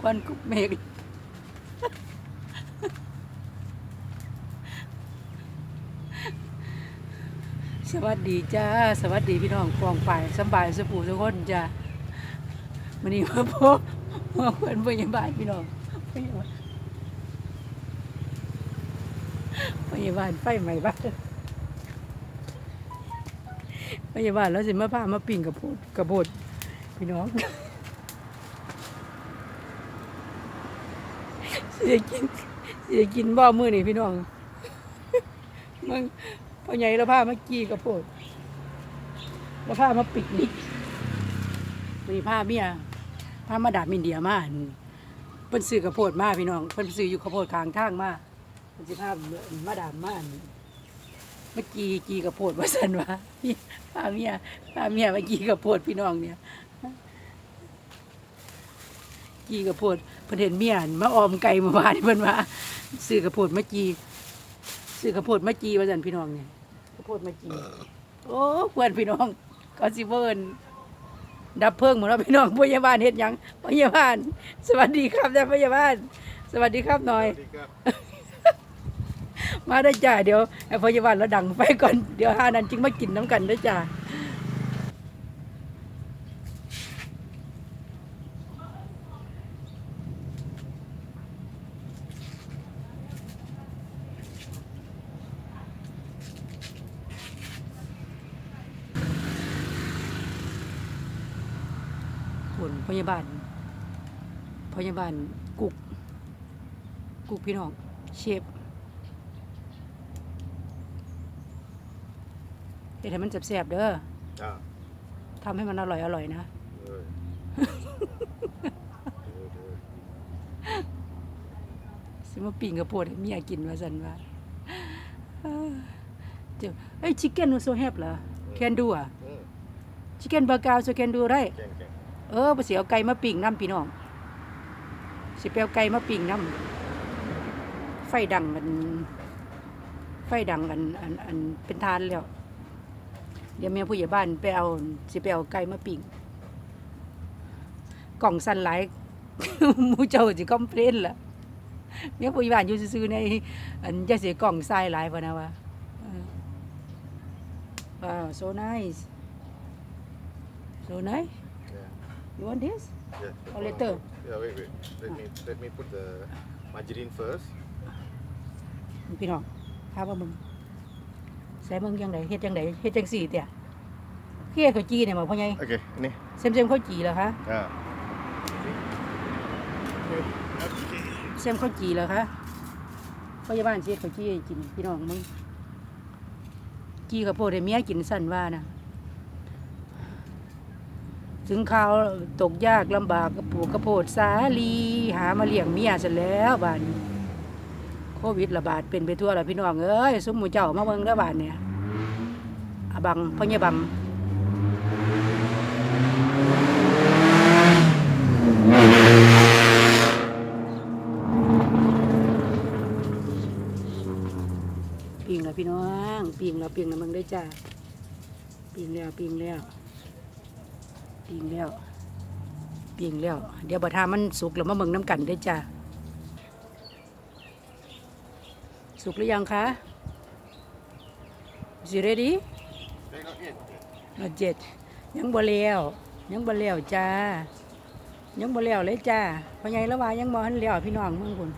ควันกุบเมฆสวัสดีจ้า สวัสดีพี่น้องกองไปสบายสุภูทุกคนจ้ามันนี้มาพบมาเพื่อนพยาบาลพี่น้องพยาบาลพยาบาลไฟใหม่บ้านพยาบาลแล้วสิมาพามาปิ่งกับโพดกับโพดพี่น้อง เสียกินเสียกินบ่มือนี่พี่น้องมึงพ่อใหญ่เราพามากี้กับโพดเราพามาปิกนิกมีพาเมียพามาดาบอินเดียมานเพิ่นซื้อกระโพดมาพี่น้องเพิ่นซื้ออยู่กระโพดข้างทางมาเพิ่นสิพามาดามมานเมื่อกี้กี้กระโพดว่าซั่นว่าพาเมียพาเมียมากี้กระโพดพี่น้องเนี่ย จีกระโพดเพิ่นเห็นเมียหั่นมาออมไก่เมื่อวานนี่เพิ่นว่าซื้อกระโพดมาจีซื้อกระโพดมาจีว่าซั่นพี่น้องเนี่ยกระโพดมาจีโอ้เพื่อนพี่น้องก็สิเบิ่นดับเพลิงหมดแล้วพี่น้องพยาบาลเฮ็ดหยังพยาบาลสวัสดีครับท่านพยาบาลสวัสดีครับหน่อยสวัสดีครับมาได้อจ้าเดี๋ยวให้พยาบาลแล้วดังไฟก่อนเดี๋ยวหานั้นจึงมากินน้ำกันได้อจ้า ผลพยาบาลพยาบาลกุก กุกพี่น้องเชฟเฮ็ดให้มันแซ่บๆเด้ออ่าทำให้มันอร่อยอร่อยๆนะ เออเออเออสิมาปิ้งกระโพดให้เมียกินว่าซั่นว่าเอ้อเจ้าเอ้ย chicken also have เหรอ can do อะอืม chicken burger also can do ได้แกงแกง เออบ่สิเอาไก่มาปิ้งน้ำพี่น้องสิไปเอาไก่มาปิ้งน้ำไฟดังกันไฟดังกันอันอันเป็นทานแล้ว เดี๋ยวแม่ผู้ใหญ่บ้านไปเอาสิไปเอาไก่มาปิ้งกล่องสั่นหลายมูเจ้าสิคอมเพลนล่ะแม่ผู้ใหญ่บ้านอยู่ซื่อใน อันจะเสิกล่องทรายหลายพุ่นะว่าเออว้าว so nice so nice you want this Yeah. Or later? Yeah, wait, wait. Let me let me put the margarine first. พี่น้องพาว่ามึงใส่มึงยังไงเฮ็ดจังไดเฮ็ดจังสี่เตี่ยเฮ็ดข้าวจีเนี่ยบ่พ่อใหญ่ Okay, ini. เซ็มเซ็มข้าวจีเหรอคะ Ah. Okay. เซ็มข้าวจีเหรอคะพยาบาลสิเฮ็ดข้าวจีให้กินพี่น้องมึงจีข้าวโพดให้เมียกินสั่นว่านะ ถึงข่าวตกยากลำบากกระปลูกกระโพดสาลี หามาเลี้ยงเมียซะแล้วบานโควิดระบาดเป็นไปทั่วแล้วพี่น้องเอ้ยสมหมู่เจ้ามาเบิ่งเด้อบาดเนี่ยอบังพ่อใหญ่บังปิงแล้วพี่น้องปิงแล้วปิงแล้วมึงได้จ้าปิงแล้วปิงแล้ว ปิงแล้วปิงแล้ว เดี๋ยวบัทามันสุกแล้วมาเมืองน้ำกันได้จ้าสุกหรือยังคะสิเรดี้ They not yet. มาเจ็ดยังบ่แล้วยังบ่แล้วจ้า ยังบ่แล้วเลยจ้าพราะไงแล้วว่ายังบ่ทันแล้วพี่น้องเมืองคุณ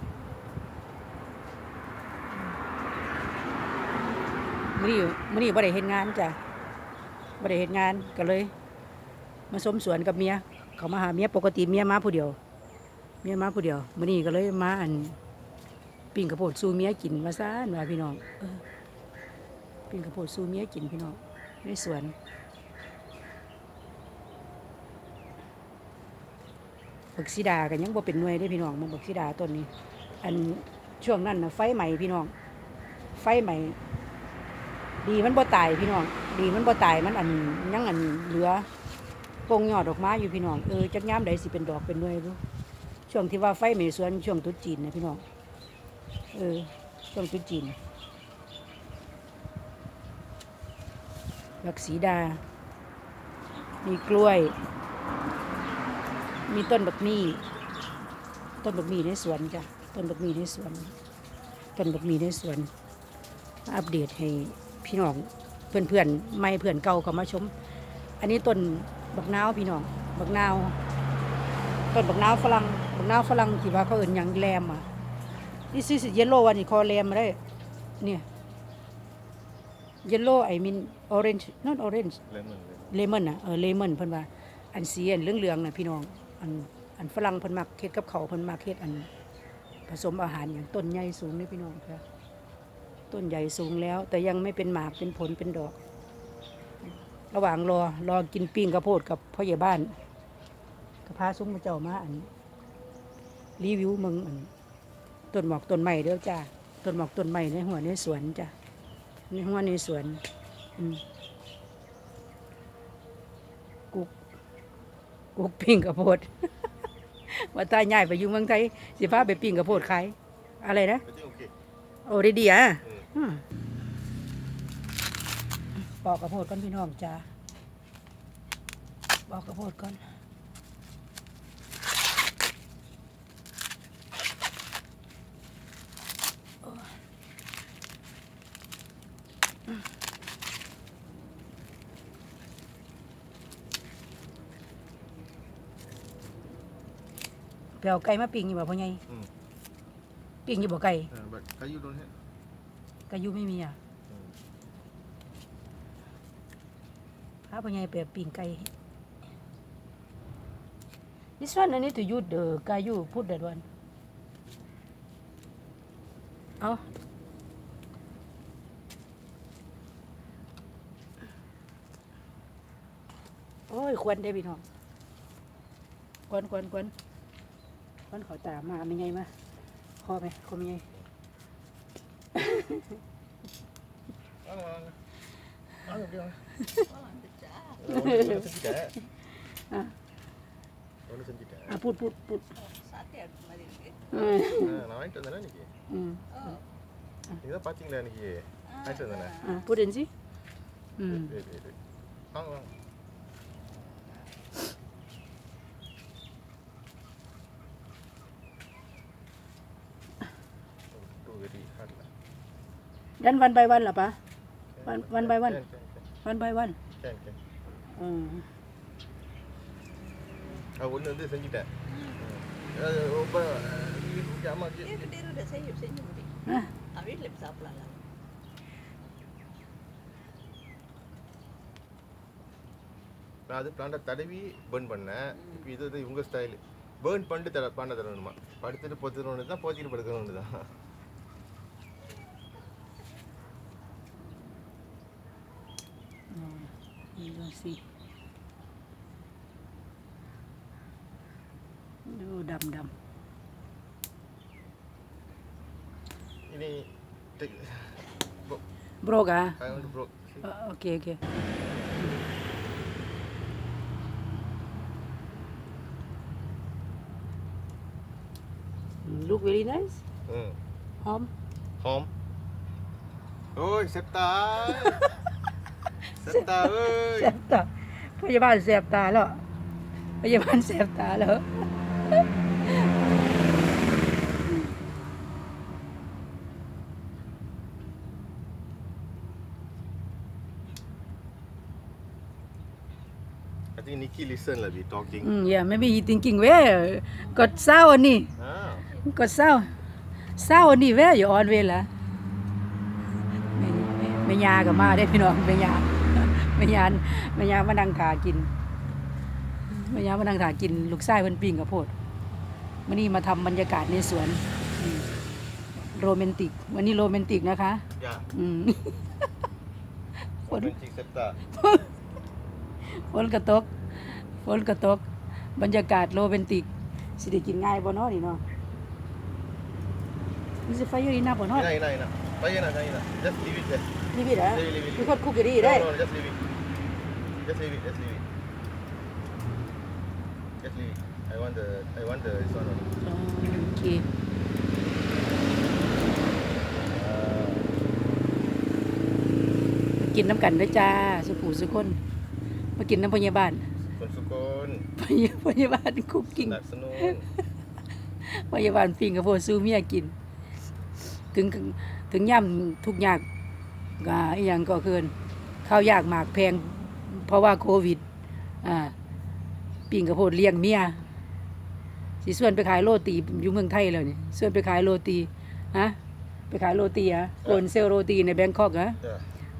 มื้อนี้มื้อนี้บ่ได้เฮ็ดงานจ้ะบ่ได้เฮ็ดงานก็เลย มาสมสวนกับเมียเขามาหาเมียปกติเมียมาผู้เดียว เมียมาผู้เดียวมื้อนี้ก็เลยมาอันปิ้งข้าวโพดสู่เมียกินว่าซ่านว่าพี่น้องปิ้งข้าวโพดสู่เมียกินพี่น้องในสวนบักสีดากันยังบ่เป็นหน่วยได้พี่น้องมึงบักสีดาต้นนี้ อันช่วงนั้นนะไฟใหม่พี่น้อง ไฟใหม่ ดีมันบ่ตายพี่น้อง ดีมันบ่ตายมันอันยังอันเหลือ ปงยอดออกมาอยู่พี่น้องเออจักยามใดสิเป็นดอกเป็นหน่วยบ่ช่วงที่ว่าไฟไหม้สวนช่วงตรุษจีนนะพี่น้องเออช่วงตรุษจีนบักสีดา มีกล้วย มีต้นบักมี่ต้นบักมี่ในสวนจ้ะต้นบักมี่ในสวนต้นบักมี่ในสวน อัปเดตให้พี่น้องเพื่อนๆไม่เพื่อนเก่าก็มาชม อันนี้ต้น บักนาวพี่น้องบักนาวต้นบักนาวฝรั่งบักนาวฝรั่งที่ว่าเขาเอิ่นหยังแรมอะนี่ซิสเยลโล่วันนี้คอแรมมาได้เนี่ยเยลโล่ไอมินออเรนจ์นอตออเรนจ์เล่นมันเลยเลมอนน่ะเออเลมอนเพิ่นว่าอันสีอันเหลืองๆน่ะพี่น้องอันอันฝรั่งเพิ่นมักเฮ็ดกับเขาวเพิ่นมักเฮ็ดอัน ผสมอาหารอย่างต้นใหญ่สูงนี่พี่น้องค่ะต้นใหญ่สูงแล้ว แต่ยังไม่เป็นหมากเป็นผลเป็นดอก ระหว่างรอรอกินปิ้งกระโพดกับพ่อใหญ่บ้านก็พาซุ้มมาเจ้ามาอันรีวิวเมืองอันต้นหมอกต้นไม้เด้อจ้าต้นหมอกต้นไม้ในหัวในสวนจ้ะในหัวในสวนอืมกุกกุกปิ้งกระโพดว่าตายใหญ่ไปอยู่เมืองไทยสิพาไปปิ้งกระโพดขายอะไรนะไม่ใช่โอเคโอ้ดีดีอะอืมอืม ปอกกระโพดก่อนพี่น้องจ้าปอกกระโพดก่อนโอ้ยอืมไปเอาไก่มาปิ้งอยู่บ่พ่อใหญ่อืม ปิ้งอยู่บ่ไก่เออ but ก็อยู่ตรงนี้ไก่อยู่ไม่มีอะ อืม พาพ่อใหญ่ไปปิ้งไก่ This one I need to use the kayu put that one เอาโอ้ยควนได้พี่น้องควนควนควนควนเ புட் புட் புட் புரிஞ்சு ம் done one by one lah pa one, one by one one by one can, can. ஒன்று வந்து செஞ்சுட்டேன் வீட்டில் சாப்பிடலாம் நான் அது பிளான்ட்டை தடவி பேர்ன் பண்ணேன் இப்போ இது வந்து இவங்க ஸ்டைலு பேர்ன் பண்ணிட்டு தர பண்ண தரணுமா படுத்துட்டு பொத்துக்கணும்னு தான் போத்திட்டு படுக்கணும்னு தான் see. อนี่ดูสิดูดำด ini take ำโบรกอะ I want to broke เออโอเคโอเค look very nice อืมหอมหอมโอ้ยเสบตาเสบตาเอ้ยแสบตาพยาบาลแสบตาแล้ว พยาบาลแสบตาแล้ว I think Nikki listen lah we talking อืม yeah maybe he thinking where กดเศร้าอันนี้ ah กดเศร้าเศร้าอันนี้แวะอยู่ออนเวลาแม่แม่ยากับมาได้พี่น้องแม่ยาแม่ยาแม่ยามานั่งถากินแม่ยามานั่งถากิน ลูกชายเพิ่นปิ้งกับโพด วันนี้มาทำบรรยากาศในสวนอืมโรแมนติก วันนี้โรแมนติกนะคะ ya อืมฝน Benci serta ฝนกระตกฝนกระตก บรรยากาศโรแมนติก สิได้กินง่ายบ่เนาะนี่เนาะมีสิไฟอยู่นี่นะบ่เนาะ Ina ina ina Payah nak ina Just leave it there นี่พี่เด้อ Leave it, leave it, มี leave คนคุกอยู่ดี it ได้ No no just leave it Just leave it just leave it Just leave it I want the I want the this one only อ๋อโอเค Ah. กินน้ำกันเด้อจ้า สุขูสุคนมากินน้ำพยาบาล Sukun-sukun พยาพยาบาลคุกกิ้ง Nak senun พยาบาลปิงกับโพดสู้เมียกิน ถึงถึงย่ำทุกอยากก็อหย่างก็เกินข้าวยากหมากแพง เพราะว่าโควิด อ่า ปิงกับโพดเลี้ยงเมียสิส่วนไปขายโรตีอยู่เมืองไทยแล้วนี่ส่วนไปขายโรตีฮะไปขายโรตีฮะโอนเซลโรตีในแบงคอกฮะ Ja.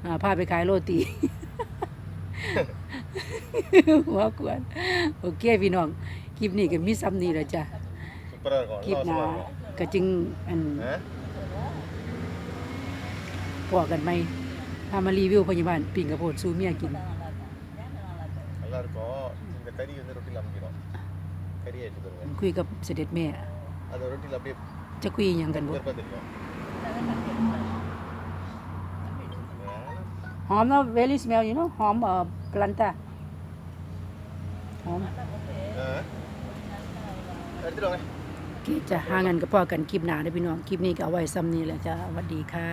อ่าพาไปขายโรตีหัวกวนโอเคพี่น้องคลิปนี้ก็มีซ้ำนี้แหละจ้ะ Super kau. คลิปหน้าก็จึงอัน Eh? พอกันไหมพามารีวิวพยาบาลปิ่งกระโพดสู้เมียกิน நல்லா இருக்கும் இந்த கறி வந்து ரொட்டியில் அமைக்கணும் கறி ஆயிட்டு பாருங்க คุยกับเสด็จแม่ அதை ரொட்டியில் அப்படியே จะคุยอหย่างกันบ่ வேறுபா தெரியும் หอมเนาะ very smell you know หอมเอ่อ planta หอม எடுத்துட்டு வாங்க โอเคจะหาเงินกับพ่อกันคลิปหน้าเด้อพี่น้อง คลิปนี้ก็เอาไว้ซ้ำนี้แหละจ้ะสวัสดีค่ะ